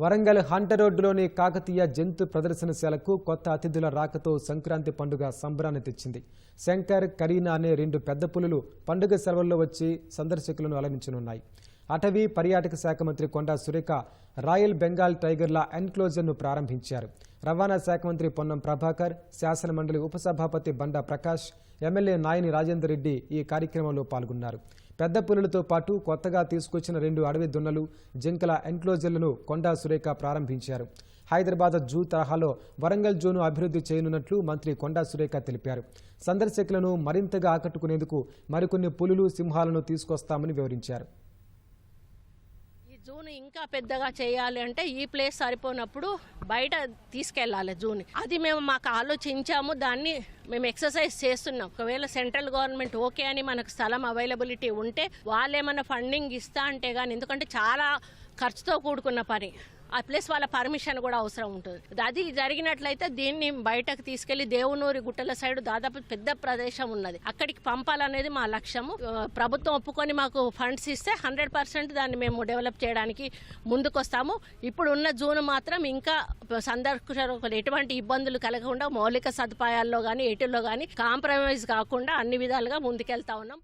వరంగల్ హంట రోడ్డులోని కాకతీయ జంతు ప్రదర్శనశాలకు కొత్త అతిథుల రాకతో సంక్రాంతి పండుగ సంబరాన్ని తెచ్చింది. శంకర్ కరీనా అనే రెండు పెద్ద పులులు పండుగ సెలవుల్లో వచ్చి సందర్శకులను అలరించనున్నాయి. అటవీ పర్యాటక శాఖ మంత్రి కొండా సురేఖ రాయల్ బెంగాల్ టైగర్ల ఎన్క్లోజర్ను ప్రారంభించారు. రవాణా శాఖ మంత్రి పొన్నం ప్రభాకర్ శాసనమండలి ఉపసభాపతి బండా ప్రకాష్ ఎమ్మెల్యే నాయని రాజేందర్ రెడ్డి ఈ కార్యక్రమంలో పాల్గొన్నారు. పెద్ద పులులతో పాటు కొత్తగా తీసుకొచ్చిన రెండు అడవి దున్నలు జింకల ఎన్క్లోజర్లను కొండా సురేఖ ప్రారంభించారు. హైదరాబాద్ జూ తరహాలో వరంగల్ జూను అభివృద్ధి చేయనున్నట్లు మంత్రి కొండా సురేఖ తెలిపారు. సందర్శకులను మరింతగా ఆకట్టుకునేందుకు మరికొన్ని పులులు సింహాలను తీసుకొస్తామని వివరించారు. జూన్ ఇంకా పెద్దగా చేయాలి అంటే ఈ ప్లేస్ సరిపోనప్పుడు బయట తీసుకెళ్ళాలి జూన్. అది మేము మాకు ఆలోచించాము దాన్ని మేము ఎక్సర్సైజ్ చేస్తున్నాం. ఒకవేళ సెంట్రల్ గవర్నమెంట్ ఓకే అని మనకు స్థలం అవైలబిలిటీ ఉంటే వాళ్ళు ఏమైనా ఫండింగ్ ఇస్తా అంటే కానీ ఎందుకంటే చాలా ఖర్చుతో కూడుకున్న పని. ఆ ప్లస్ వాళ్ళ పర్మిషన్ కూడా అవసరం ఉంటుంది. అది జరిగినట్లయితే దీన్ని బయటకు తీసుకెళ్ళి దేవునూరి గుట్టల సైడ్ దాదాపు పెద్ద ప్రదేశం ఉన్నది. అక్కడికి పంపాలనేది మా లక్ష్యము. ప్రభుత్వం ఒప్పుకొని మాకు ఫండ్స్ ఇస్తే హండ్రెడ్ పర్సెంట్ దాన్ని మేము డెవలప్ చేయడానికి ముందుకొస్తాము. ఇప్పుడు ఉన్న జూన్ మాత్రం ఇంకా సందర్శకులకు ఎటువంటి ఇబ్బందులు కలగకుండా మౌలిక సదుపాయాల్లో కానీ ఎటులో కానీ కాంప్రమైజ్ కాకుండా అన్ని విధాలుగా ముందుకెళ్తా ఉన్నాం.